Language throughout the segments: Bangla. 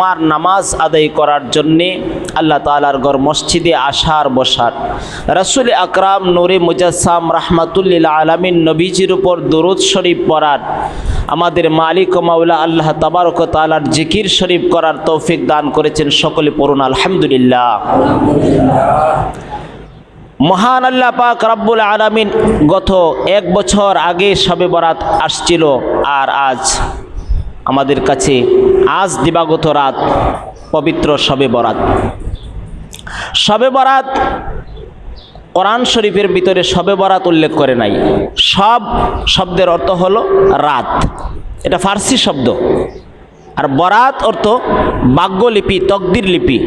জুমার নামাজ আদায় করার জন্যে আল্লাহ তালার গড় মসজিদে আসার বসার। রসুল আকরাম নুরে মুজাসাম রাহমাতুল্লিল আলমিন নবীজির উপর দরুদ শরীফ পড়ার। আমাদের মালিক ও মাওলা আল্লাহ তাবারক তালার জিকির শরীফ করার তৌফিক দান করেছেন সকলে পড়ুন, আলহামদুলিল্লাহ। মহান আল্লাহ পাক রাব্বুল আলামিন গত এক বছর আগে সবে বরাত আসছিল আর আজ আমাদের কাছে আজ দিবাগত রাত, পবিত্র সবে বরাত। সবে বরাত কোরআন শরীফের ভিতরে সবে বরাত উল্লেখ করে নাই। সব শব্দের অর্থ হল রাত। এটা ফার্সি শব্দ। আর বরাত অর্থ বাগ্যলিপি তকদির লিপি।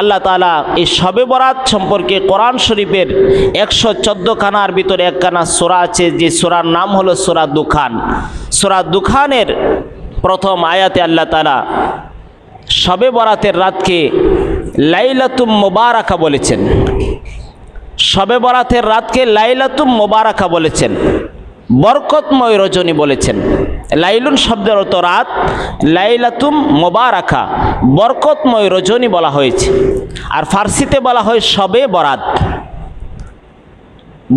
আল্লাহ তালা এই শবে বরাত সম্পর্কে কোরআন শরীফের একশো চোদ্দ খানার ভিতরে একখানা সোরা আছে, যে সোরার নাম হলো সোরা দুখান। সোরা দুখানের প্রথম আয়াতে আল্লাহ তালা শবে বরাতের রাতকে লাইলাতুম মোবারাকা বলেছেন। শবে বরাতের রাতকে লাইলাতুম মোবারাকা বলেছেন। বরকতময় রজনী বলেছেন। লাইলুন শব্দের অর্থ রাত, লাইলাতুম মোবারাকা, বরকতময় রজনী বলা হয়েছে। আর ফার্সিতে বলা হয় শবে বরাত,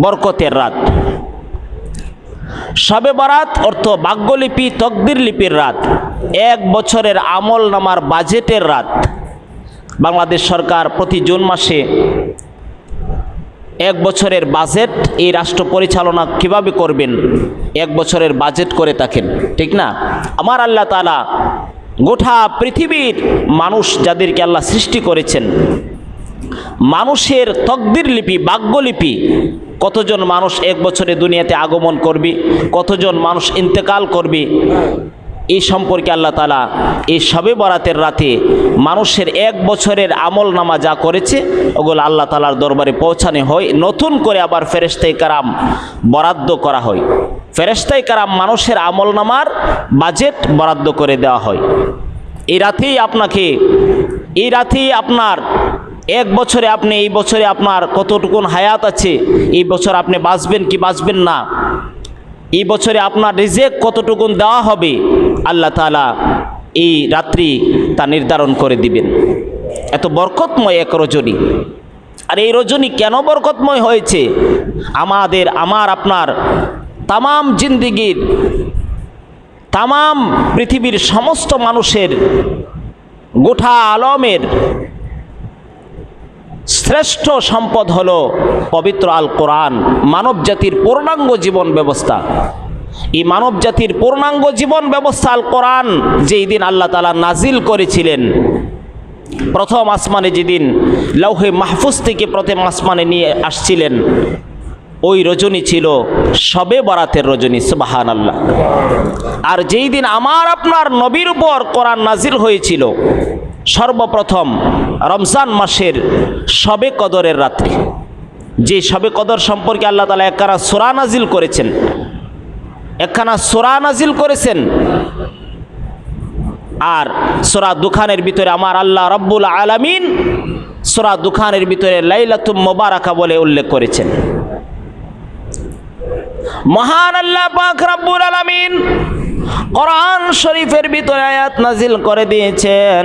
বরকতের রাত। শবে বরাত, অর্থ বাগ্যলিপি তকদির লিপির রাত। এক বছরের আমল নামার বাজেটের রাত। বাংলাদেশ সরকার প্রতি জুন মাসে এক বছরের বাজেট এই রাষ্ট্র পরিচালনা কীভাবে করবেন? এক বছরের বাজেট করে থাকেন, ঠিক না? আমার আল্লাহ তালা গোটা পৃথিবীর মানুষ যাদেরকে আল্লাহ সৃষ্টি করেছেন মানুষের তকদির লিপি বাগ্যলিপি কতজন মানুষ এক বছরে দুনিয়াতে আগমন করবে, কতজন মানুষ ইন্তেকাল করবে, এই সম্পর্কে আল্লাহ তালা এই সবে বরাতের রাতে মানুষের এক বছরের আমল নামা যা করেছে, ওগুলো আল্লাহ তালার দরবারে পৌঁছানো হয়। নতুন করে আবার ফেরেস্তাই কারাম বরাদ্দ করা হয়। ফেরেস্তাই কারাম মানুষের আমল নামার বাজেট বরাদ্দ করে দেওয়া হয়। এই রাতেই আপনাকে, এই রাতেই আপনার এক বছরে আপনি, এই বছরে আপনার কতটুকুন হায়াত আছে? এই বছর আপনি বাঁচবেন কি বাঁচবেন না? এই বছরে আপনার রিজেক কতটুকুন দেওয়া হবে? আল্লাহ তালা এই রাত্রি তা নির্ধারণ করে দিবেন। এত বরকতময় এক রজনী। আর এই রজনী কেন বরকতময় হয়েছে? আমাদের, আমার, আপনার তামাম জিন্দিগির, তামাম পৃথিবীর সমস্ত মানুষের গোঠা আলমের শ্রেষ্ঠ সম্পদ হল পবিত্র আল কোরআন মানব জাতির পূর্ণাঙ্গ জীবন ব্যবস্থা। এই মানব জাতির পূর্ণাঙ্গ জীবন ব্যবস্থা আল কোরআন যেই দিন আল্লাহ তালা নাজিল করেছিলেন। প্রথম আসমানে যেদিন লৌহে মাহফুজ থেকে প্রথম আসমানে নিয়ে আসছিলেন, ওই রজনী ছিল সবে বরাতের রজনী সুবাহান আল্লাহ আর যেই দিন আমার আপনার নবীর উপর কোরআন নাজিল হয়েছিল, সর্বপ্রথম রমজান মাসের সবে কদরের রাত্রি। যে সবে কদর সম্পর্কে আল্লাহ তালা একখানা সোরা নাজিল করেছেন। একখানা সোরা নাজিল করেছেন। আর সোরা দুখানের ভিতরে আমার আল্লাহ রব্বুল আলামিন সোরা দুখানের ভিতরে লাইলাতুম মোবারাকা বলে উল্লেখ করেছেন। মহান আল্লাহ পাক রব্বুল আলামিন কোরআন শরীফের ভিতরে আয়াত নাজিল করে দিয়েছেন।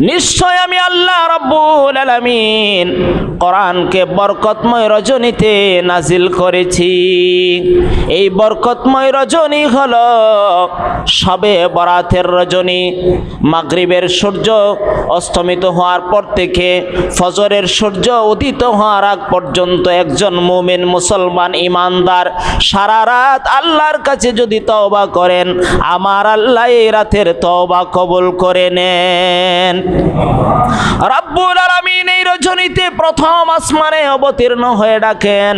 নিশ্চয় আমি আল্লাহ রব্বুল আলামিন কোরআনকে বরকতময় রজনীতে নাজিল করেছি। এই বরকতময় রজনী হলো সবে বরাতের রজনী। মাগরিবের সূর্য অস্তমিত হওয়ার পর থেকে ফজরের সূর্য উদিত হওয়ার আগ পর্যন্ত একজন মুমিন মুসলমান ইমানদার সারা রাত আল্লাহর কাছে যদি তওবা করেন, আমার আল্লাহ এই রাতের তওবা কবুল করে নেন। রাব্বুল আলামিন এই রজনীতে প্রথম আসমানে অবতীর্ণ হয়ে ডাকেন।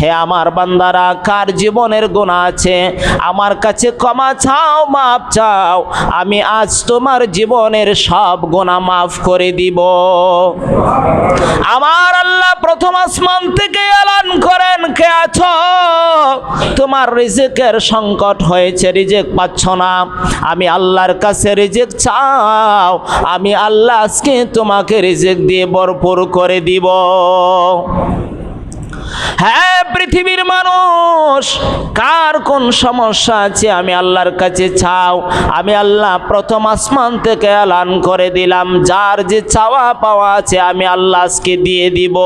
হে আমার বান্দারা, কার জীবনের গুণা আছে? আমার কাছে ক্ষমা চাও মাপ চাও। আমি আজ তোমার জীবনের সব গুণা মাফ করে দিব। আমার আল্লাহ প্রথম আসমান থেকে এলান করেন, কে আছো? তোমার রিজিকের সংকট হয়েছে, রিজেক পাচ্ছ না। আমি আল্লাহর কাছে রিজেক চাও। আমি আল্লাহ আজকে তোমাকে রিজেক দিয়ে ভরপুর করে দিব। হ্যাঁ পৃথিবীর মানুষ, কার কোন সমস্যা আছে আমি আল্লাহর কাছে চাও? আমি আল্লাহ প্রথম আসমান থেকে এলান করে দিলাম, যার যে চাওয়া পাওয়া আছে আমি আল্লাহ আজকে দিয়ে দিব।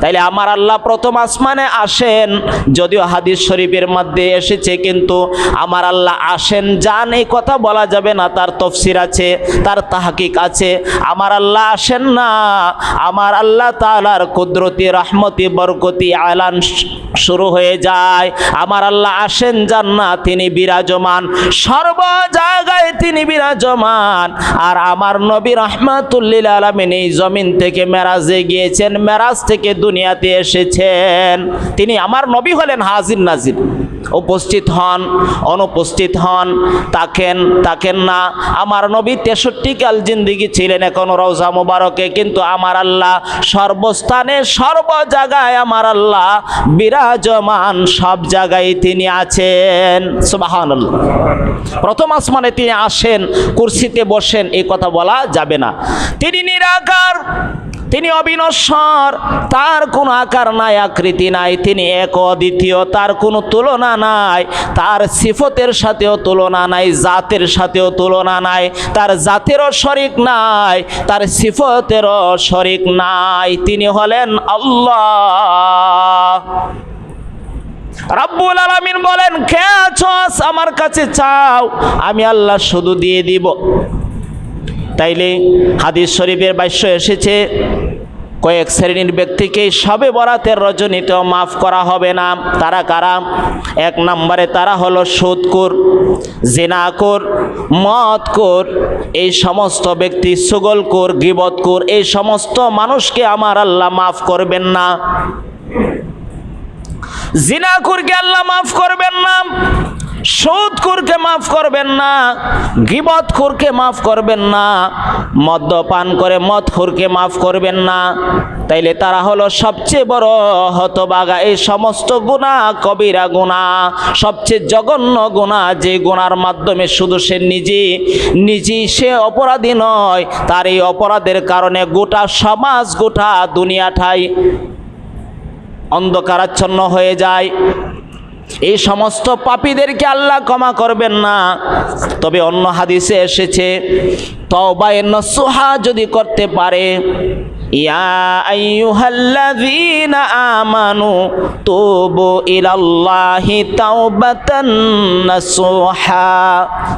তাইলে আমার আল্লাহ প্রথম আসমানে আসেন, যদিও হাদিস শরীফের মধ্যে এসেছে, কিন্তু আমার আল্লাহ আসেন, যান, এই কথা বলা যাবে না, তার তফসির আছে, তার তাহাকিক আছে। আমার আল্লাহ আসেন না, আমার আল্লাহ তালার কুদরতি রহমতি বরকতি, আলান শুরু হয়ে যায়। আমার আল্লাহ আসেন যান না তিনি বিরাজমান। সর্ব জায়গায় তিনি বিরাজমান। আর আমার নবী রহমাতুল্লিল আলমিন এই জমিন থেকে মেরাজে গিয়েছেন, মেরাজ থেকে দুনিয়াতে এসেছেন। তিনি আমার নবী হলেন হাজির নাজির। উপস্থিত হন, অনুপস্থিত হন তাকেন তাকেন না। আমার নবী তেষট্টি কাল জিন্দিগি ছিলেন এখন রওজা মুবারকে, কিন্তু আমার আল্লাহ সর্বস্থানে, সর্ব জায়গায় আমার আল্লাহ বিরাজমান, সব জায়গায় তিনি আছেন। সুবাহান প্রথম আসমানে তিনি আসেন, কুর্সিতে বসেন, এই কথা বলা যাবে না। তিনি নিরাকার তিনি অবিনশ্বর, তার কোনো আকার নাই, আকৃতি নাই, তিনি এক অদ্বিতীয়, তার কোনো তুলনা নাই, তার সিফতের সাথেও তুলনা নাই, জাতের সাথেও তুলনা নাই, তার জাতেরও শরিক নাই, তার সিফতেরও শরিক নাই, তিনি হলেন আল্লাহ। রাব্বুল আলামিন বলেন, কে আমার কাছে চাও, আমি আল্লাহ শুধু দিয়ে দিব। তাইলে হাদিস শরীফের বাক্য এসেছে, কয়েক শ্রেণির ব্যক্তিকে সবে বরাতের রজনীতেও মাফ করা হবে না। তারা কারা? এক নম্বরে তারা হলো সুদকুর জেনাকুর মদকুর এই সমস্ত ব্যক্তি সুগলকুর গিবতকুর এই সমস্ত মানুষকে আমার আল্লাহ মাফ করবেন না। জিনাকুরকে আল্লাহ মাফ করবেন না। সুদকুরকে মাফ করবেন না গিবতখুরকে মাফ করবেন না, মদ্যপান করে মদখুরকে মাফ করবেন না। তাইলে তারা হলো সবচেয়ে বড় হতবাগা। এই সমস্ত গুণা কবিরা গুণা, সবচেয়ে জঘন্য গুণা যে গুণার মাধ্যমে শুধু সে নিজে নিজেই সে অপরাধী নয়, তার এই অপরাধের কারণে গোটা সমাজ, গোটা দুনিয়াটাই অন্ধকারাচ্ছন্ন হয়ে যায়। এই সমস্ত পাপীদেরকে আল্লাহ ক্ষমা করবেন না। তবে অন্য হাদিসে এসেছে তওবায়ে নসুহা যদি করতে পারে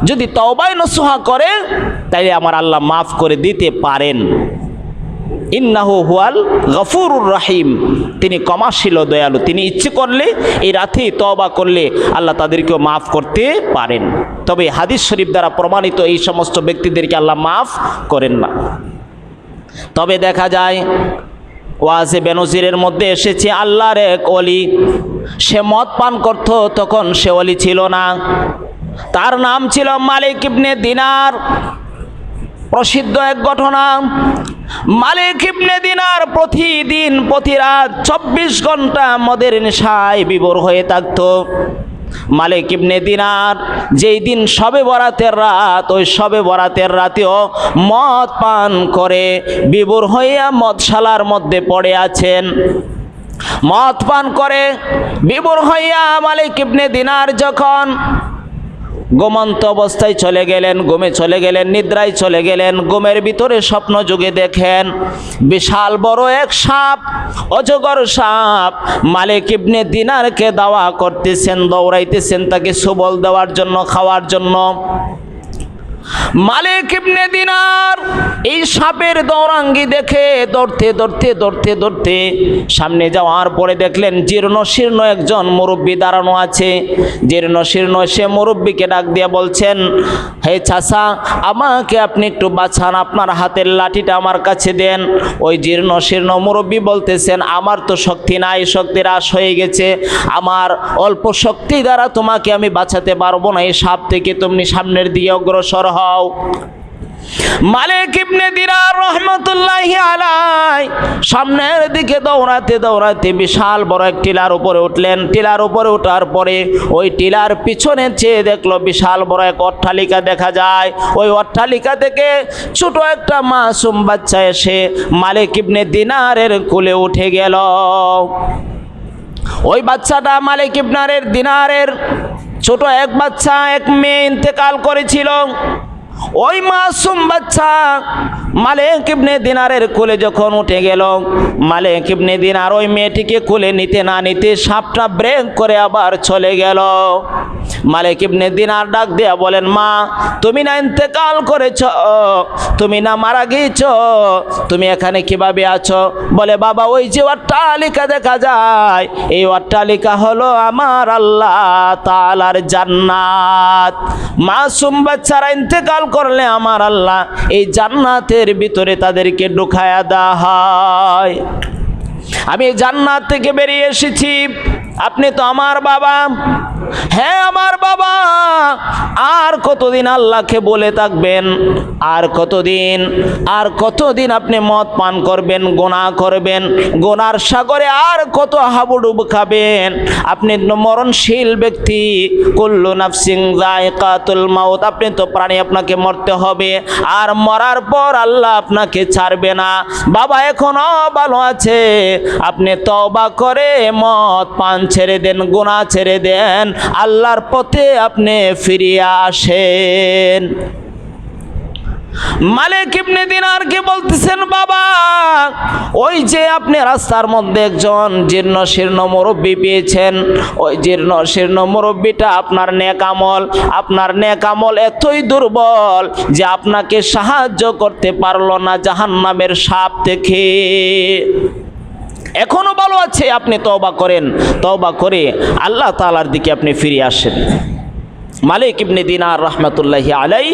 যদি নসুহা করে আমার আল্লাহ মাফ করে দিতে পারেন। ইন্নাহু হুয়াল গফুরুর রাহিম। তিনি কমাশীল ও দয়ালু। তিনি ইচ্ছে করলে, এই রাতে তওবা করলে আল্লাহ তাদেরকেও মাফ করতে পারেন। তবে হাদিস শরীফ দ্বারা প্রমাণিত এই সমস্ত ব্যক্তিদেরকে আল্লাহ মাফ করেন না। তবে দেখা যায়, ওয়াজে বেনজিরের মধ্যে এসেছে আল্লাহর এক অলি সে মদ পান করত, তখন সে অলি ছিল না। তার নাম ছিল মালিক ইবনে দিনার। প্রসিদ্ধ এক ঘটনা। মালিক ইবনে দিনার প্রতিদিন প্রতি রাত চব্বিশ ঘণ্টা মদের নেশায় বিভোর হয়ে থাকতো। মালিক ইবনে দিনার যেই দিন সবে বরাতের রাত, ওই সবে বরাতের রাতেও মদ পান করে বিভোর হইয়া মদশালার মধ্যে পড়ে আছেন। মদ পান করে বিভোর হইয়া মালিক ইবনে দিনার যখন গোমন্ত অবস্থায় চলে গেলেন গোমে চলে গেলেন, নিদ্রায় চলে গেলেন গোমের ভিতরে স্বপ্ন যুগে দেখেন, বিশাল বড় এক সাপ, অজগর সাপ, মালিক ইবনে দিনারকে দাওয়া করতেছেন, দৌড়াইতেছেন তাকে সুবল দেওয়ার জন্য, খাওয়ার জন্য। মালিক ইবনে দিনার এই সাপের দৌরাঙ্গি দেখে দৌড়তে দৌড়তে দৌড়তে দৌড়তে সামনে যাওয়ার পরে দেখলেন জীর্ণ শীর্ণ একজন মুরব্বী দাঁড়ানো আছে। জীর্ণ শীর্ণ সে মুরব্বীকে ডাক দিয়ে বলছেন, হে চাষা আমাকে আপনি একটু বাঁচান, আপনার হাতের লাঠিটা আমার কাছে দেন। ওই জীর্ণ শীর্ণ মুরব্বী বলতেছেন, আমার তো শক্তি নাই শক্তির হ্রাস হয়ে গেছে। আমার অল্প শক্তি দ্বারা তোমাকে আমি বাঁচাতে পারব না। এই সাপ থেকে তুমি সামনের দিকে অগ্রসর হও। মালিক ইবনে দিনার রহমতুল্লাহি আলাই সামনের দিকে দৌড়াতে দৌড়াতে বিশাল বড় এক টিলার উপরে উঠলেন। টিলার উপরে ওঠার পরে ওই টিলার পিছনে চেয়ে দেখল বিশাল বড় এক অট্টালিকা দেখা যায়। ওই অট্টালিকা থেকে ছোট একটা মাসুম বাচ্চা এসে মালিক ইবনে দিনারের কোলে উঠে গেল। ওই বাচ্চাটা মালিক ইবনারের দিনারের ছোট এক বাচ্চা, এক মেয়ে ইন্তেকাল করেছিল। ওই মাসুম বাচ্চা মালিক ইবনে দিনারের কোলে যখন উঠে গেল, মালিক ইবনে দিনার ওই মেয়েটিকে কোলে নিতে না নিতে সাপটা ব্রেক করে আবার চলে গেল। মালিক ইবনে দিনার ডাক দিয়া বলেন, মা, তুমি না ইন্তেকাল করেছ, তুমি না মারা গিয়েছ, তুমি এখানে কীভাবে আছো? বলে, বাবা, ওই যে অট্টালিকা দেখা যায়, এই অট্টালিকা হলো আমার আল্লাহ তালার জান্নাত। মাসুম বাচ্চারা ইন্তেকাল করলে আমার আল্লাহ এই জান্নাতের ভিতরে তাদেরকে ঢুকায়া দেওয়া হয়। আমি জান্নাত থেকে বেরিয়ে এসেছি। আপনি তো আমার বাবা। হ্যাঁ আমার বাবা। আর কতদিন আল্লাহকে বলে থাকবেন? আর কতদিন? আর কতদিন আপনি মদ পান করবেন, গোনা করবেন? গোনার সাগরে আর কত হাবুডুব খাবেন? আপনি মরণশীল ব্যক্তি। কুল্লু নাফসিং জায়কাতুল মাউত। আপনি তো প্রাণী, আপনাকে মরতে হবে। আর মরার পর আল্লাহ আপনাকে ছাড়বে না। বাবা এখনও ভালো আছে। আপনি তবা করে মদ পান ছেড়ে দেন গোনা ছেড়ে দেন, আল্লাহর পথে আপনি ফিরিয়ে আসেন। মালিক ইবনে দিনারকে বলতেছেন, বাবা, ওই যে আপনি রাস্তার মধ্যে একজন জীর্ণ শীর্ণ মুরব্বী পেয়েছেন, ওই জীর্ণ শীর্ণ মুরব্বীটা আপনার নেক আমল, আপনার নেক আমল এতই দুর্বল যে আপনাকে সাহায্য করতে পারল না জাহান্নামের সাপ থেকে। এখনও ভালো আছে, আপনি তওবা করেন। তওবা করে আল্লাহ তালার দিকে আপনি ফিরে আসেন। মালিক ইবনে দিনার রহমতুল্লাহি আলাই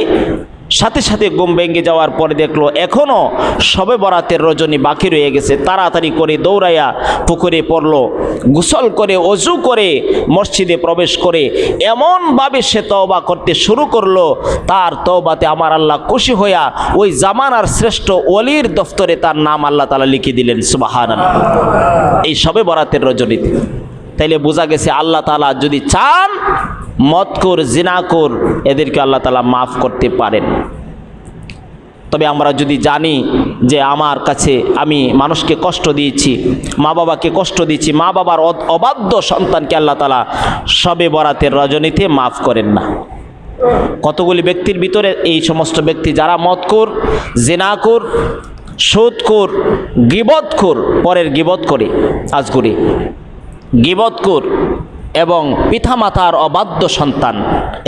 সাথে সাথে ঘুম ভেঙে যাওয়ার পরে দেখল এখনও সবে বরাতের রজনী বাকি রয়ে গেছে। তাড়াতাড়ি করে দৌড়াইয়া পুকুরে পড়ল, গোসল করে, অজু করে, মসজিদে প্রবেশ করে। এমনভাবে সে তওবা করতে শুরু করল, তার তওবাতে আমার আল্লাহ খুশি হইয়া ওই জামানার শ্রেষ্ঠ অলির দফতরে তার নাম আল্লাহ তালা লিখে দিলেন সুবাহান এই সবে বরাতের রজনীতে। তাইলে বোঝা গেছে আল্লাহ তালা যদি চান মতকুর জিনাকুর এদেরকে আল্লাহ তালা মাফ করতে পারেন। তবে আমরা যদি জানি যে আমার কাছে আমি মানুষকে কষ্ট দিয়েছি, মা বাবাকে কষ্ট দিয়েছি, মা বাবার অবাধ্য সন্তানকে আল্লাহ তালা সবে বরাতের রজনীতে মাফ করেন না। কতগুলি ব্যক্তির ভিতরে এই সমস্ত ব্যক্তি যারা মতকুর জেনাকুর সুদকুর গিবতকুর পরের গিবত করে আজগুরি গিবতকুর এবং পিতামাতার অবাধ্য সন্তান।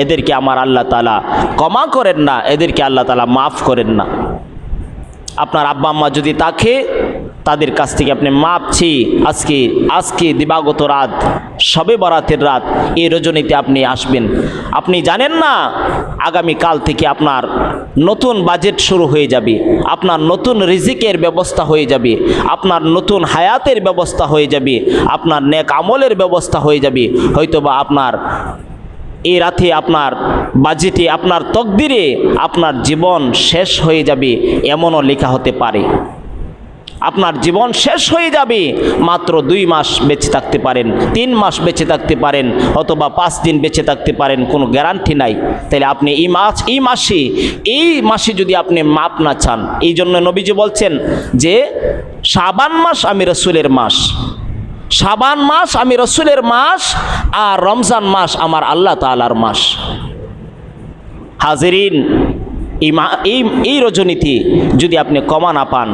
এদেরকে আমার আল্লাহ তালা ক্ষমা করেন না, এদেরকে আল্লাহ তালা মাফ করেন না। আপনার আব্বা আম্মা যদি তাকে তাদের কাছ থেকে আপনি মাপছি আজকে আজকে দিবাগত রাত, সবে বরাতের রাত এই রজনীতে আপনি আসবেন। আপনি জানেন না, আগামী কাল থেকে আপনার নতুন বাজেট শুরু হয়ে যাবে। আপনার নতুন রিজিকের ব্যবস্থা হয়ে যাবে। আপনার নতুন হায়াতের ব্যবস্থা হয়ে যাবে। আপনার নেক আমলের ব্যবস্থা হয়ে যাবে। হয়তোবা আপনার এই রাতে আপনার বাজেটে, আপনার তকদিরে আপনার জীবন শেষ হয়ে যাবে, এমনও লেখা হতে পারে। আপনার জীবন শেষ হয়ে যাবে। মাত্র দুই মাস বেঁচে থাকতে পারেন, তিন মাস বেঁচে থাকতে পারেন, অথবা পাঁচ দিন বেঁচে থাকতে পারেন, কোনো গ্যারান্টি নাই। তাহলে আপনি এই মাস, এই মাসে এই মাসে যদি আপনি মাপ না চান, এই জন্য নবীজি বলছেন যে, সাবান মাস আমি রসুলের মাস। সাবান মাস আমি রসুলের মাস, আর রমজান মাস আমার আল্লাহ তালার মাস। হাজিরিন এই এই রজনীতি যদি আপনি কমা না পান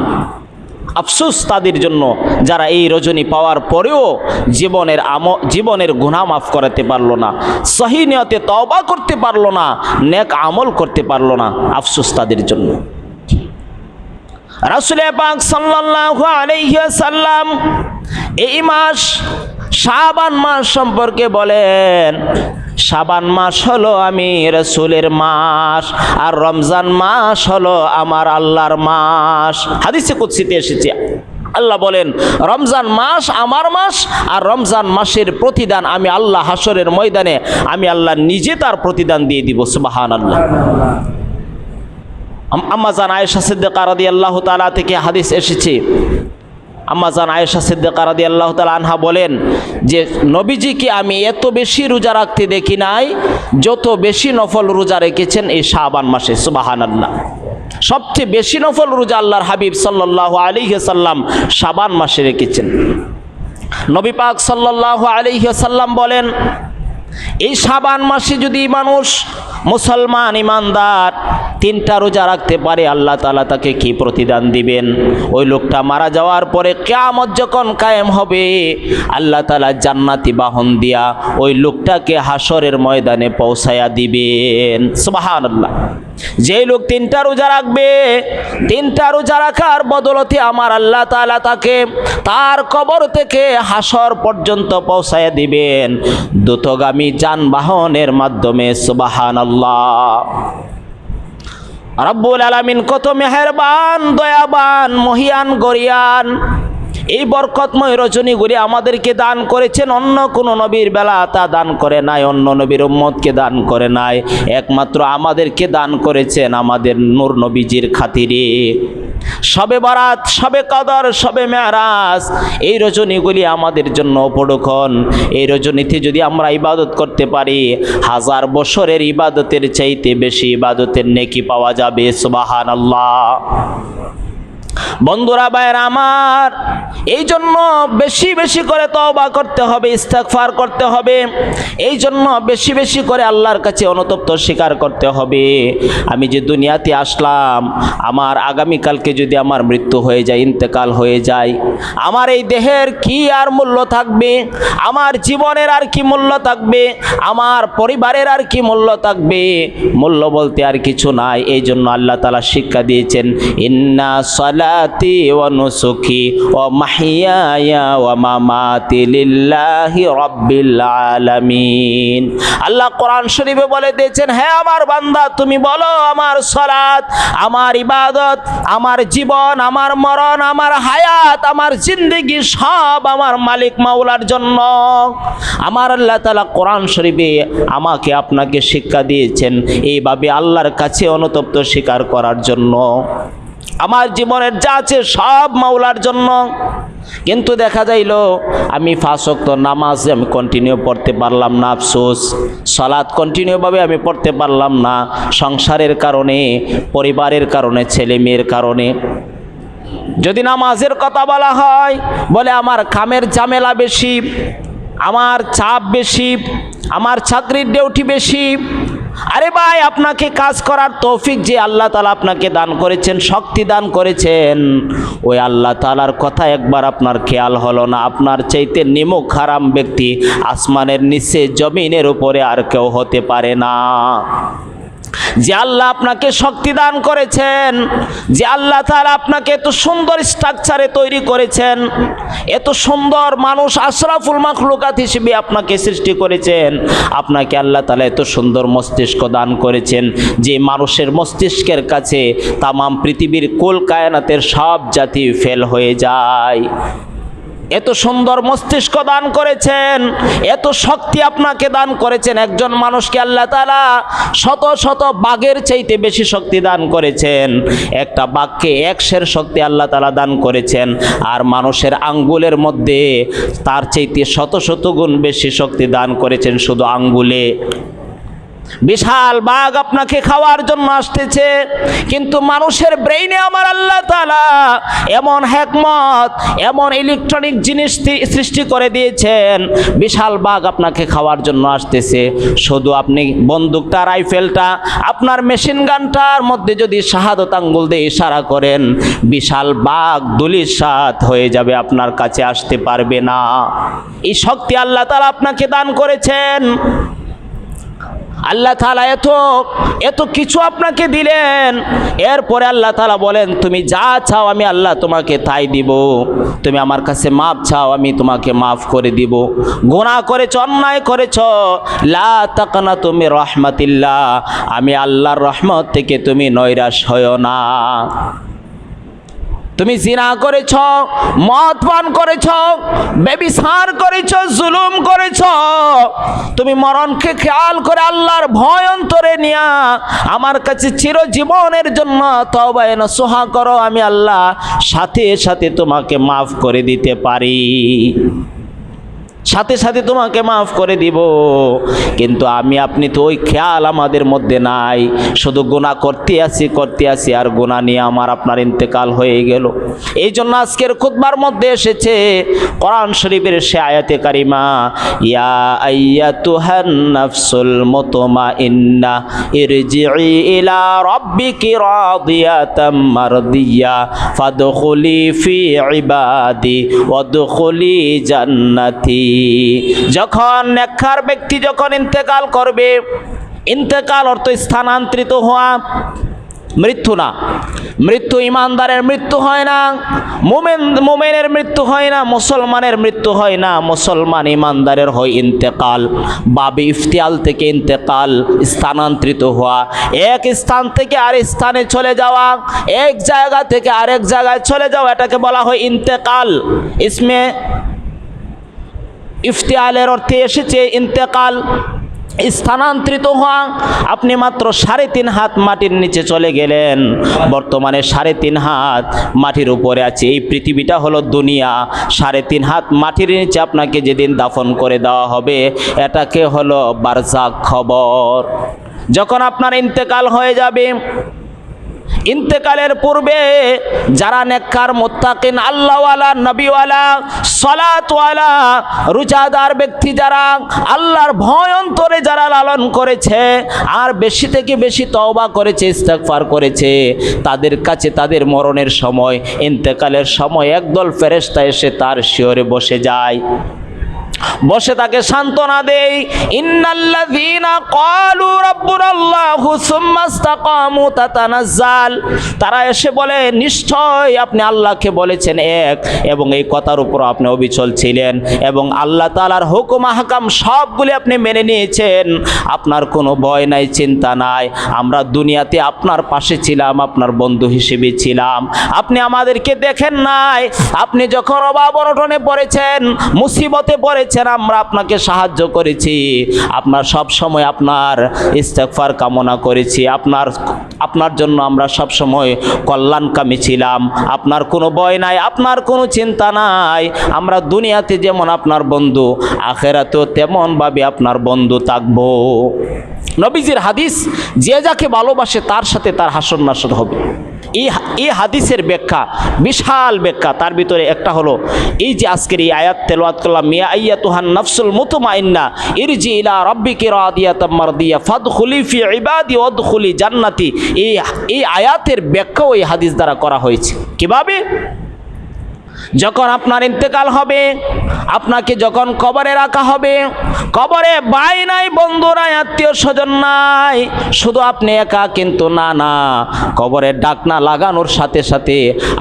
আফসোস তাদের জন্য যারা এই রজনী পাওয়ার পরেও জীবনের আম জীবনের গুণা মাফ করাতে পারল না, সহি নিয়তে তওবা করতে পারল না, নেক আমল করতে পারল না, আফসোস তাদের জন্য। রাসুল পাক সাল্লাম এই মাস শাবান মাস সম্পর্কে বলেন শাবান মাস হলো আমি রসুলের মাস, আর রমজান মাস হলো আমার আল্লাহর মাস। হাদিসে কুৎসিতে এসেছে, আল্লাহ বলেন, রমজান মাস আমার মাস, আর রমজান মাসের প্রতিদান আমি আল্লাহ হাসরের ময়দানে, আমি আল্লাহ নিজে তার প্রতিদান দিয়ে দিব সুবাহান আল্লাহ আম্মাজান আয়েশা সিদ্দিকা রাদি আল্লাহ তালা থেকে হাদিস এসেছে আম্মাজান আয়েশা সিদ্দিকা রাদি আল্লাহ আনহা বলেন যে, নবীজিকে আমি এত বেশি রোজা রাখতে দেখি নাই, যত বেশি নফল রোজা রেখেছেন এই শাহবান মাসে সুবাহান সবচেয়ে বেশি নফল রোজা আল্লাহর হাবিব সাল্লাহ আলী সাল্লাম শাবান মাসে রেখেছেন। নবী পাক সাল্লাহ আলী বলেন, এই শাবান মাসে যদি মানুষ মুসলমান ইমানদার, তিনটা রোজা রাখতে পারে, আল্লাহ তালা তাকে কি প্রতিদান দিবেন? ওই লোকটা মারা যাওয়ার পরে কেয়ামত যখন কায়েম হবে, আল্লাহ তালা জান্নাতি বাহন দিয়া ওই লোকটাকে হাসরের ময়দানে পৌঁছায়া দিবেন। সুবাহান আল্লাহ যে লোক তিনটা রোজা রাখবে, তিনটা রোজা রাখার বদলতে আমার আল্লাহ তালা তাকে তার কবর থেকে হাসর পর্যন্ত পৌঁছায়া দিবেন। দ্রুতগামী যানবাহনের মাধ্যমে সুবাহান আল্লাহ রব্বুল আলমিন কত মেহেরবান, দয়াবান, মহিয়ান, গরিয়ান। এই বরকতময় রচনীগুলি আমাদেরকে দান করেছেন, অন্য কোনো নবীর বেলা তা দান করে নাই, অন্য নবীর উম্মতকে দান করে নাই। একমাত্র আমাদেরকে দান করেছেন আমাদের নূর নবীজির খাতিরে। সবে বারাত, সবে কাদার, সবে মেয়ারাজ। এই রজনীগুলি আমাদের জন্য পড়ুখন এই রজনীতে যদি আমরা ইবাদত করতে পারি, হাজার বছরের ইবাদতের চাইতে বেশি ইবাদতের নেকি পাওয়া যাবে সুবাহান আল্লাহ বন্ধুরা, ভাইয়ের আমার এই জন্য বেশি বেশি করে তওবা করতে হবে, ইস্তেগফার করতে হবে। এই জন্য বেশি বেশি করে আল্লাহর কাছে অনুতপ্ত স্বীকার করতে হবে। আমি যে দুনিয়াতে আসলাম, আমার আগামীকালকে যদি আমার মৃত্যু হয়ে যায়, ইন্তেকাল হয়ে যায়, আমার এই দেহের কি আর মূল্য থাকবে? আমার জীবনের আর কি মূল্য থাকবে? আমার পরিবারের আর কি মূল্য থাকবে? মূল্য বলতে আর কিছু নাই। এই জন্য আল্লাহ তালা শিক্ষা দিয়েছেন, ইন্না সালাতি ওয়া নুসুকি ওয়া মাহিয়ায়া মামাতি লিল্লাহি রাব্বিল আলামিন আল্লাহ কোরআন শরীফে বলে দিয়েছেন হ্যাঁ আমার বান্দা, তুমি বলো আমার সালাত, আমার ইবাদত, আমার জীবন, আমার মরণ, আমার হায়াত, আমার জিন্দগি সব আমার মালিক মাওলার জন্য। আমার আল্লাহ তালা কোরআন শরীফে আমাকে আপনাকে শিক্ষা দিয়েছেন, এইভাবে আল্লাহর কাছে অনুতপ্ত স্বীকার করার জন্য। আমার জীবনের যা আছে সব মাওলার জন্য। কিন্তু দেখা যাইল, আমি ফাঁসক্ত নামাজ আমি কন্টিনিউ পড়তে পারলাম না, আফসোস। সলাৎ কন্টিনিউভাবে আমি পড়তে পারলাম না, সংসারের কারণে, পরিবারের কারণে, ছেলে মেয়ের কারণে। যদি নামাজের কথা বলা হয়, বলে আমার কামের ঝামেলা বেশি, আমার চাপ বেশি, আমার চাকরির ডিউটি বেশি আরে ভাই, আপনাকে কাজ করার তৌফিক যে আল্লাহ তালা আপনাকে দান করেছেন, শক্তি দান করেছেন, ওই আল্লাহ তালার কথা একবার আপনার খেয়াল হলো না। আপনার চাইতে নিমুখ, হারাম ব্যক্তি আসমানের নিচে, জমিনের উপরে আর কেউ হতে পারে না। যে আল্লাহ আপনাকে শক্তি দান করেছেন, যে আল্লাহ তাআলা আপনাকে এত সুন্দর স্ট্রাকচারে তৈরি করেছেন, এত সুন্দর মানুষ আশরাফুল মাখলুকাত হিসেবে আপনাকে সৃষ্টি করেছেন, আপনাকে আল্লাহ তাআলা এত সুন্দর মস্তিষ্ক দান করেছেন, যে মানুষের মস্তিষ্কের কাছে তামাম পৃথিবীর কুল কায়নাতের সব জাতি ফেল হয়ে যায়। এত সুন্দর মস্তিষ্ক দান করেছেন, এত শক্তি আপনাকে দান করেছেন, একজন মানুষকে আল্লাহ তালা শত শত বাঘের চাইতে বেশি শক্তি দান করেছেন। একটা বাঘকে একশের শক্তি আল্লাহ তালা দান করেছেন, আর মানুষের আঙ্গুলের মধ্যে তার চাইতে শত শত গুণ বেশি শক্তি দান করেছেন, শুধু আঙ্গুলে। বিশাল বাঘ আপনাকে খাওয়ার জন্য আসতেছে, কিন্তু মানুষের ব্রেইনে আমার আল্লাহ তালা এমন হ্যাকমত এমন ইলেকট্রনিক জিনিস সৃষ্টি করে দিয়েছেন, বিশাল বাঘ আপনাকে খাওয়ার জন্য আসতেছে। শুধু আপনি বন্দুকটা, রাইফেলটা, আপনার মেশিন গানটার মধ্যে যদি শাহাদত আঙ্গুল দিয়ে ইশারা করেন, বিশাল বাঘ দুলির সাথ হয়ে যাবে, আপনার কাছে আসতে পারবে না। এই শক্তি আল্লাহ তালা আপনাকে দান করেছেন। আল্লাহ তালা এত এত কিছু আপনাকে দিলেন। এরপরে আল্লাহ তালা বলেন, তুমি যা চাও আমি আল্লাহ তোমাকে তাই দিব। তুমি আমার কাছে মাপ চাও, আমি তোমাকে মাফ করে দিব। গোনা করেছ, অন্যায় করেছ, লা তুমি রহমাতিল্লাহ। আমি আল্লাহর রহমত থেকে তুমি নৈরাশ হও না। তুমি জিনা করেছ, মদ পান করেছ বেবিসার করেছ, জুলুম করেছ। তুমি মরণকে খেয়াল করে আল্লাহর ভয় অন্তরে নিয়া আমার কাছে চিরজীবনের জন্য তবায় সোহা করো, আমি আল্লাহ সাথে সাথে তোমাকে মাফ করে দিতে পারি। সাথে সাথে তোমাকে মাফ করে দিব। কিন্তু আমি, আপনি তো ওই খেয়াল আমাদের মধ্যে নাই। শুধু গুণা করতে আসি করতে আসি আর গুণা নিয়ে আমার আপনার ইন্তেকাল হয়ে গেল। এই জন্য আজকের খুতবার মধ্যে এসেছে কোরআন শরীফের সে আয়াতে কারিমা, ইয়া আইয়া তুহান নাফসুল মুতমা ইন্না ইরজিই ইলা রাব্বিকি রাদিয়াতাম মারদিয়া, ফাদখুলি ফি ইবাদি, ওয়াদখুলি জান্নাতি। যখন নেককার ব্যক্তি যখন ইন্তেকাল করবে, ইন্তেকাল অর্থ স্থানান্তরিত হওয়া, মৃত্যু না। মৃত্যু ইমানদারের মৃত্যু হয় না, মোমেন, মোমেনের মৃত্যু হয় না, মুসলমানের মৃত্যু হয় না, মুসলমান ইমানদারের হয় ইন্তেকাল। বাবে ইফতিয়াল থেকে ইন্তেকাল স্থানান্তরিত হওয়া, এক স্থান থেকে আর স্থানে চলে যাওয়া, এক জায়গা থেকে আরেক জায়গায় চলে যাওয়া, এটাকে বলা হয় ইন্তেকাল। ইসমে ইফতিয়ালের অর্থে এসেছে ইন্তেকাল, স্থানান্তরিত হওয়া। আপনি মাত্র সাড়ে তিন হাত মাটির নিচে চলে গেলেন। বর্তমানে সাড়ে তিন হাত মাটির উপরে আছে। এই পৃথিবীটা হলো দুনিয়া। সাড়ে তিন হাত মাটির নিচে আপনাকে যেদিন দাফন করে দেওয়া হবে, এটাকে হলো বারজাক খবর। যখন আপনার ইন্তেকাল হয়ে যাবে ইন্তেকালের পূর্বে যারা নেককার, মোত্তাকিন, আল্লাহওয়ালা, নবীওয়ালা, সলাতওয়ালা, রুজাদার ব্যক্তি যারা আল্লাহর ভয় অন্তরে যারা লালন করেছে আর বেশি থেকে বেশি তওবা করেছে, ইস্তেগফার করেছে, তাদের কাছে তাদের মরণের সময়, ইন্তেকালের সময় একদল ফেরেশতা এসে তার শিওরে বসে যায়। বসে তাকে সান্ত্বনা দেই, ইন্নাল্লাযীনা ক্বালু রাব্বুনাল্লাহু সুম্মা ইসতাকামু তারা এসে বলে, নিশ্চয় আপনি আল্লাহকে বলেছেন এক, এবং এই কথার উপর আপনি অবিচল ছিলেন, এবং আল্লাহ তাআলার হুকুম, আহকাম সবগুলি আপনি মেনে নিয়েছেন। আপনার কোনো ভয় নাই, চিন্তা নাই। আমরা দুনিয়াতে আপনার পাশে ছিলাম, আপনার বন্ধু হিসেবে ছিলাম। আপনি আমাদেরকে দেখেন নাই। আপনি যখন অভাব অনটনে পড়েছেন, মুসিবতে পড়েছেন আমরা আপনাকে সাহায্য করেছি। আপনার সব সময় আপনার ইস্তেগফার কামনা করেছি। আপনার আপনার জন্য আমরা সব সময় কল্যাণকামী ছিলাম। আপনার কোনো ভয় নাই, আপনার কোনো চিন্তা নাই। আমরা দুনিয়াতে যেমন আপনার বন্ধু, আখেরাতেও তেমনভাবে আপনার বন্ধু থাকব। নবীজির হাদিস, যে যাকে ভালোবাসে তার সাথে তার হাসর নাসর হবে। এই হাদিসের ব্যাখ্যা, বিশাল ব্যাখ্যা। তার ভিতরে একটা হলো, এই যে আজকের এই আয়াত তেলোয়াত করলাম, মিয়া আইয়া তুহান নফসুল মুতমাইন্না ইরজি ইলা রব্বিকে দিয়া তিয়া ফাদ ফি ইবাদি অদ খুলি জান্নাতি। এই এই আয়াতের ব্যাখ্যাও এই হাদিস দ্বারা করা হয়েছে। কীভাবে? যখন আপনার ইন্তেকাল হবে, আপনাকে যখন কবরে রাখা হবে, কবরে বাই নাই, বন্ধু নাই, আত্মীয় স্বজন নাই, শুধু আপনি একা কিন্তু না না। কবরের ডাকনা লাগানোর সাথে সাথে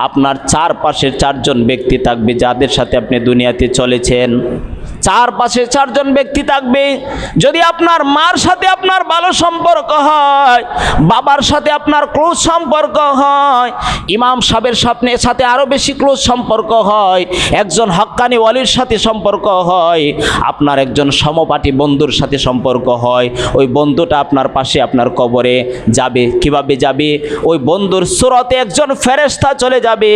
আপনার চারপাশের চারজন ব্যক্তি থাকবে যাদের সাথে আপনি দুনিয়াতে চলেছেন। চারপাশে চারজন ব্যক্তি থাকবে। যদি আপনার মার সাথে আপনার ভালো সম্পর্ক হয়, বাবার সাথে আপনার ক্লোজ সম্পর্ক হয়, ইমাম সাহেবের সামনে সাথে আরও বেশি ক্লোজ সম্পর্ক হয়, একজন হক্কানি ওয়ালির সাথে সম্পর্ক হয়, আপনার একজন সমপাটি বন্ধুর সাথে সম্পর্ক হয়, ওই বন্ধুটা আপনার পাশে আপনার কবরে যাবে। কীভাবে যাবে? ওই বন্ধুর সুরতে একজন ফেরেশতা চলে যাবে।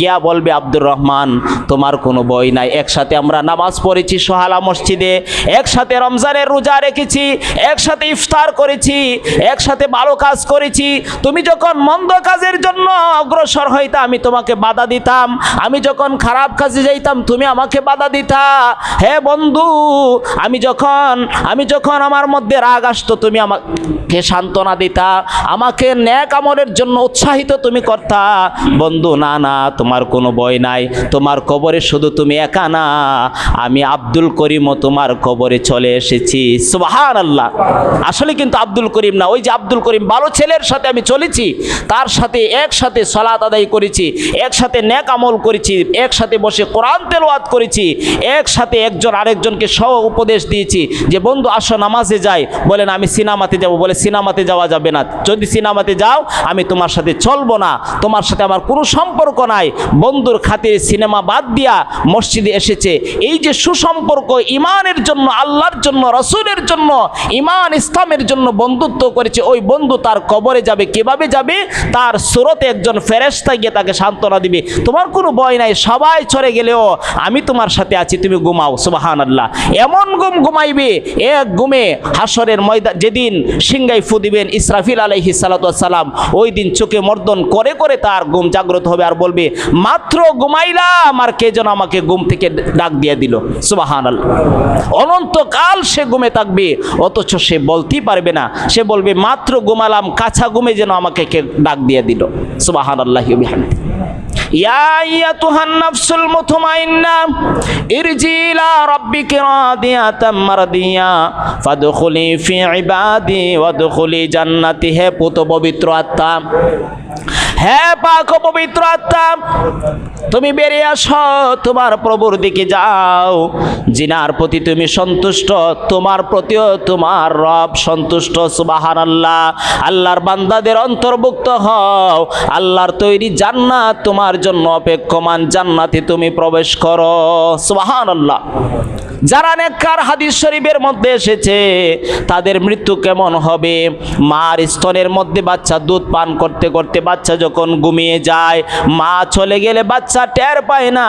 গিয়া বলবে, আব্দুর রহমান, তোমার কোনো বই নাই। একসাথে আমরা নামাজ পড়েছি সোহালা মসজিদে, একসাথে রমজানের রোজা রেখেছি, একসাথে ইফতার করেছি, একসাথে ভালো কাজ করেছি। তুমি যখন মন্দ কাজের জন্য অগ্রসর হইতা, আমি তোমাকে বাধা দিতাম। আমি যখন খারাপ কাজে যাইতাম, তুমি আমাকে বাধা দিতা। হে বন্ধু, আমি যখন আমি যখন আমার মধ্যে রাগ আসতো, তুমি আমাকে সান্ত্বনা দিতা। আমাকে ন্যাক আমলের জন্য উৎসাহিত তুমি করতা। বন্ধু, না না, তোমার কোনো বই নাই। তোমার কবরে শুধু তুমি একা না। আমি আব্দুল করিমও তোমার কবরে চলে এসেছি। সুবাহান আল্লাহ আসলে কিন্তু আব্দুল করিম না, ওই যে আব্দুল করিম ভালো ছেলের সাথে আমি চলেছি, তার সাথে একসাথে সলাত আদায় করেছি, একসাথে ন্যাক আমল করেছি, একসাথে বসে কোরআন তেলাওয়াত করেছি, একসাথে একজন আরেকজনকে সহ উপদেশ দিয়েছি যে, বন্ধু, আসো, নামাজে যাই। বলেন, আমি সিনেমাতে যাব। বলে, সিনেমাতে যাওয়া যাবে না। যদি সিনেমাতে যাও, আমি তোমার সাথে চলবো না। তোমার সাথে আমার কোনো সম্পর্ক নাই। বন্ধুর খাতিরে সিনেমা বাদ দিয়া মসজিদে এসেছে। এই যে সুসম্পর্ক ইমানের জন্য, আল্লাহর জন্য, রসুলের জন্য, ইমান, ইসলামের জন্য বন্ধুত্ব করেছে, ওই বন্ধু তার কবরে যাবে, কীভাবে যাবে? তার সুরতে একজন ফেরেস্তা গিয়ে তাকে সান্ত্বনা দিবে। তোমার কোনো ভয় নাই, সবাই চলে গেলেও আমি তোমার সাথে আছি, তুমি ঘুমাও সুবাহান আল্লাহ এমন ঘুম ঘুমাইবে, এক ঘুমে হাসরের ময়দান, যেদিন সিংগাই ফু দিবেন ইসরাফিল আলহি সালাম ওই দিন চোখে মর্দন করে করে তার ঘুম জাগ্রত হবে আর বলবে, মাত্র ঘুমাইলাম, আর কে যেন আমাকে ঘুম থেকে ডাক দিয়ে দিল। অনন্তকাল সে ঘুমে থাকবে, অথচ সে বলতেই পারবে না। সে বলবে, মাত্র ঘুমালাম, কাছা ঘুমে যেন আমাকে কে ডাক দিয়ে দিল। সুবাহান আল্লাহ বিহান জান্নাতি, হে পুত পবিত্র আত্মা। হে পাক পবিত্র আত্মা, তুমি বেরিয়ে আসো, তোমার প্রভুর দিকে যাও। জিনার প্রতি তুমি সন্তুষ্ট, তোমার প্রতিও তোমার রব সন্তুষ্ট সুবাহান আল্লাহ আল্লাহর বান্দাদের অন্তর্ভুক্ত হও। আল্লাহর তৈরি জান্নাত তোমার জন্য অপেক্ষমান, জান্নাতে তুমি প্রবেশ করো সুবাহান আল্লাহ যারা নেককার হাদিস শরীফের মধ্যে এসেছে, তাদের মৃত্যু কেমন হবে? মার স্তনের মধ্যে বাচ্চা দুধ পান করতে করতে বাচ্চা যখন ঘুমিয়ে যায়, মা চলে গেলে বাচ্চা টের পায় না।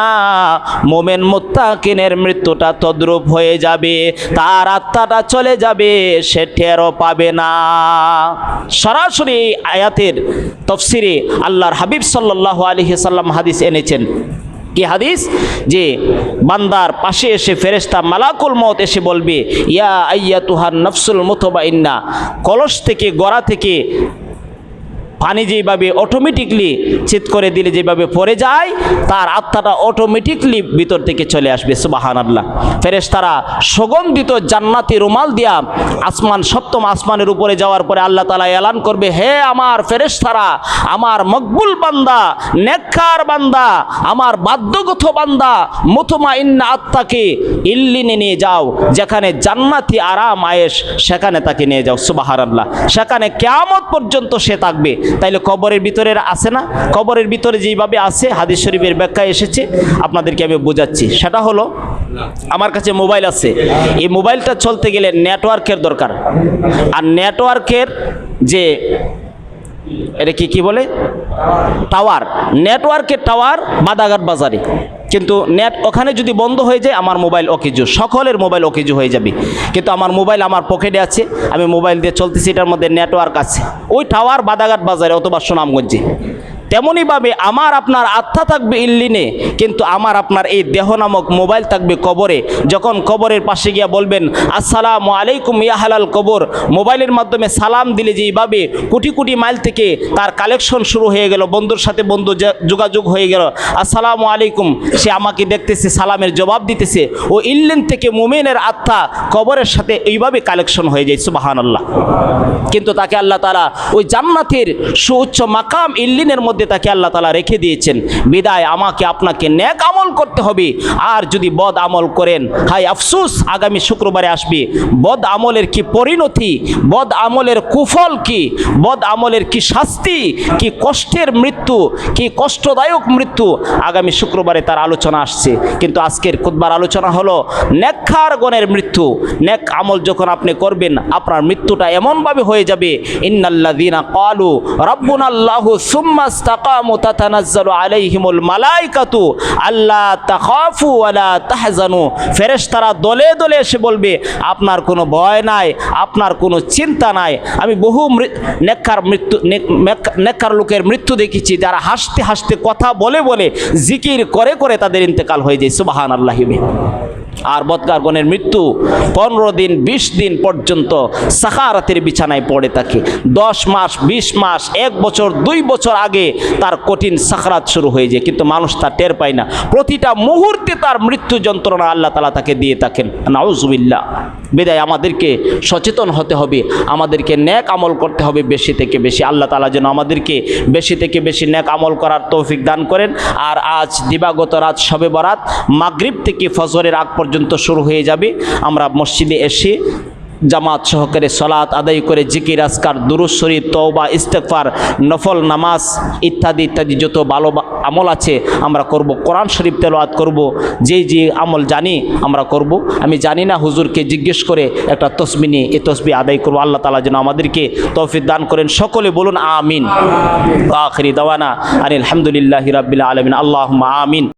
মোমেন মুত্তাকিনের মৃত্যুটা তদ্রূপ হয়ে যাবে, তার আত্মাটা চলে যাবে, সে টেরও পাবে না। সরাসরি আয়াতের তফসিরে আল্লাহর হাবিব সাল্লাহ আলহি সাল্লাম হাদিস এনেছেন। কি হাদিস? যে বান্দার পাশে এসে ফেরেস্তা মালাকুল মত এসে বলবে, ইয়া আইয়া তুহার নফসুল মুথবা ইন্না কলস থেকে, গড়া থেকে পানি যেভাবে অটোমেটিকলি চিত করে দিলে যেভাবে পড়ে যায়, তার আত্মাটা অটোমেটিকলি ভিতর থেকে চলে আসবে সুবাহান আল্লাহ ফেরেস তারা সুগন্ধিত জান্নাতি রুমাল দিয়া আসমান, সপ্তম আসমানের উপরে যাওয়ার পরে আল্লাহ তালা এলান করবে, হে আমার ফেরেস তারা আমার মকবুল বান্দা, নেককার বান্দা, আমার বাধ্যগত বান্দা মুথমা ইন্না আত্মাকে ইল্লিনে নিয়ে যাও, যেখানে জান্নাতি আরাম আয়েস সেখানে তাকে নিয়ে যাও সুবাহার আল্লাহ সেখানে কেয়ামত পর্যন্ত সে থাকবে তাইলে কবরের ভিতরে আছে না? কবরের ভিতরে যেইভাবে আছে, হাদিস শরীফের ব্যাখ্যা এসেছে, আপনাদেরকে আমি বোঝাচ্ছি। সেটা হলো, আমার কাছে মোবাইল আছে। এই মোবাইলটা চলতে গেলে নেটওয়ার্কের দরকার। আর নেটওয়ার্কের যে এটা কি কি বলে? টাওয়ার নেটওয়ার্কের টাওয়ার বাদাঘাট বাজারে। কিন্তু নেট ওখানে যদি বন্ধ হয়ে যায়, আমার মোবাইল অকেজু। সকলের মোবাইল অকেজু হয়ে যাবে। কিন্তু আমার মোবাইল আমার পকেটে আছে। আমি মোবাইল দিয়ে চলতেছি, এটার মধ্যে নেটওয়ার্ক আছে। ওই টাওয়ার বাদাঘাট বাজারে অথবা সুনামগঞ্জে। তেমনইভাবে আমার আপনার আত্মা থাকবে ইল্লিনে, কিন্তু আমার আপনার এই দেহ নামক মোবাইল থাকবে কবরে। যখন কবরের পাশে গিয়া বলবেন, আসসালামু আলাইকুম ইয়া হালাল কবর। মোবাইলের মাধ্যমে সালাম দিলে যেইভাবে কোটি কোটি মাইল থেকে তার কালেকশন শুরু হয়ে গেল, বন্ধুর সাথে বন্ধু যোগাযোগ হয়ে গেল। আসসালামু আলাইকুম। সে আমাকে দেখতেছে, সালামের জবাব দিতেছে। ও ইল্লিন থেকে মুমিনের আত্মা কবরের সাথে এইভাবে কালেকশন হয়ে যায় সুবাহান আল্লাহ কিন্তু তাকে আল্লাহ তালা ওই জান্নাতের সুউচ্চ মাকাম ইল্লিনের মধ্যে তাকে আল্লাহ তালা রেখে দিয়েছেন, বিদায় আমাকে আপনাকে ন্যাক আমল করতে হবে। আর যদি বদ আমল করেন হাই আফসুস, আগামী শুক্রবারে আসবে। বদ আমলের কি পরিণতি? বদ আমলের কুফল কি? বদ আমলের কি শাস্তি? কি কষ্টের মৃত্যু? কি কষ্টদায়ক মৃত্যু? আগামী শুক্রবারে তার আলোচনা আসছে। কিন্তু আজকের খুদবার আলোচনা হলো নেকখার গণের মৃত্যু। নেক আমল যখন আপনি করবেন, আপনার মৃত্যুটা এমনভাবে হয়ে যাবে, ইন্নাল্লাযীনা ক্বালু রাব্বুনা আল্লাহু সুম্মা ইস্তাকামু তাতানাজ্জালু আলাইহিমুল মালাইকাতু আল্লাহ তাখাফু ওয়ালা তাহজানু। ফেরেশতারা দলে দলে এসে বলবে, আপনার কোনো ভয় নাই, আপনার কোনো চিন্তা নাই। আমি বহু নেককার মৃত্যু নেককার লোকের মৃত্যু দেখেছি, যারা হাসতে হাসতে কথা বলে বলে জিকির করে করে তাদের ইন্তেকাল হয়ে যায়। সুবাহান আল্লাহিবে আর বৎকারগণের মৃত্যু পনেরো দিন, বিশ দিন পর্যন্ত সাকারাতের বিছানায় পড়ে থাকে। দশ মাস, বিশ মাস, এক বছর, দুই বছর আগে তার কঠিন সাকারাত শুরু হয়ে যায়। কিন্তু মানুষ তা টের পায় না। প্রতিটা মুহূর্তে তার মৃত্যু যন্ত্রণা আল্লাহ তালা তাকে দিয়ে থাকেন। নাউজুবিল্লাহ। বিদায়, আমাদেরকে সচেতন হতে হবে। আমাদেরকে ন্যাক আমল করতে হবে বেশি থেকে বেশি। আল্লাহ তালা যেন আমাদেরকে বেশি থেকে বেশি ন্যাক আমল করার তৌফিক দান করেন। আর আজ দিবাগত রাত সবে বরাত, মাগরিব থেকে ফজরের আগ পর্যন্ত শুরু হয়ে যাবে। আমরা মসজিদে এসে জামাত সহকারে সলাৎ আদায় করে জিকির আসকার দুরুজ শরীফ, তওবা ইস্তেকফার নফল, নামাজ ইত্যাদি ইত্যাদি যত ভালো আমল আছে আমরা করব। কোরআন শরীফ তেলাওয়াত করব। যে যে আমল জানি আমরা করব। আমি জানি না হুজুরকে জিজ্ঞেস করে একটা তসবি নিয়ে এই তসবি আদায় করব। আল্লাহ তালা যেন আমাদেরকে তৌফিক দান করেন। সকলে বলুন, আমিন। আখরি দাওয়ানা আনিল আলহামদুলিল্লাহ রাব্বিল আলমিন। আল্লাহ আমিন।